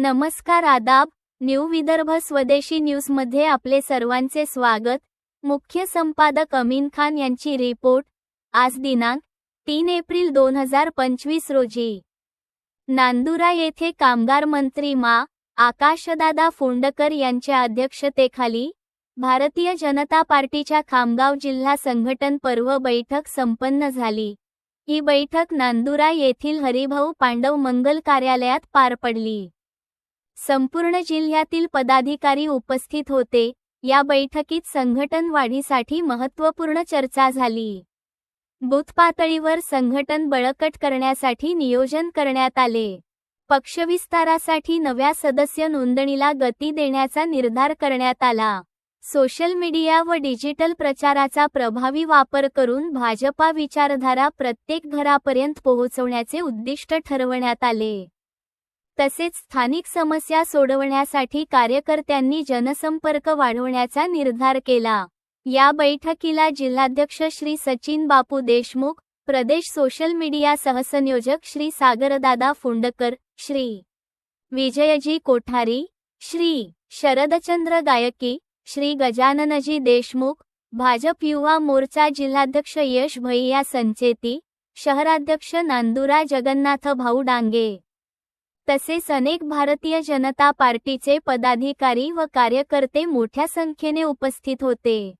नमस्कार आदाब न्यू विदर्भ स्वदेशी न्यूजमध्ये आपले सर्वांचे स्वागत. मुख्य संपादक अमीन खान यांची रिपोर्ट आज दिनांक तीन एप्रिल दोन हजार पंचवीस रोजी. नांदुरा येथे कामगार मंत्री मा. आकाशदादा फोंडकर यांच्या अध्यक्षतेखाली भारतीय जनता पार्टीच्या खामगाव जिल्हा संघटन पर्व बैठक संपन्न झाली. ही बैठक नांदुरा येथील हरिभाऊ पांडव मंगल कार्यालयात पार पडली. संपूर्ण जिल्ह्यातील पदाधिकारी उपस्थित होते. या बैठकीत संघटन वाढीसाठी महत्त्वपूर्ण चर्चा झाली. बूथ पातळीवर संघटन बळकट करण्यासाठी नियोजन करण्यात आले. पक्षविस्तारासाठी नव्या सदस्य नोंदणीला गती देण्याचा निर्धार करण्यात आला. सोशल मीडिया व डिजिटल प्रचाराचा प्रभावी वापर करून भाजपा विचारधारा प्रत्येक घरापर्यंत पोहोचवण्याचे उद्दिष्ट ठरवण्यात आले. तसेच स्थानिक समस्या सोडवण्यासाठी कार्यकर्त्यांनी जनसंपर्क वाढवण्याचा निर्धार केला. या बैठकीला जिल्हाध्यक्ष श्री सचिन बापू देशमुख प्रदेश सोशल मीडिया सहसंयोजक श्री सागरदादा फोंडकर श्री विजयजी कोठारी श्री शरदचंद्र गायकी श्री गजाननजी देशमुख भाजप युवा मोर्चा जिल्हाध्यक्ष यश भैया संचेती शहराध्यक्ष नांदुरा जगन्नाथ भाऊ डांगे. तसेच अनेक भारतीय जनता पार्टीचे पदाधिकारी व कार्यकर्ते मोठ्या संख्येने उपस्थित होते.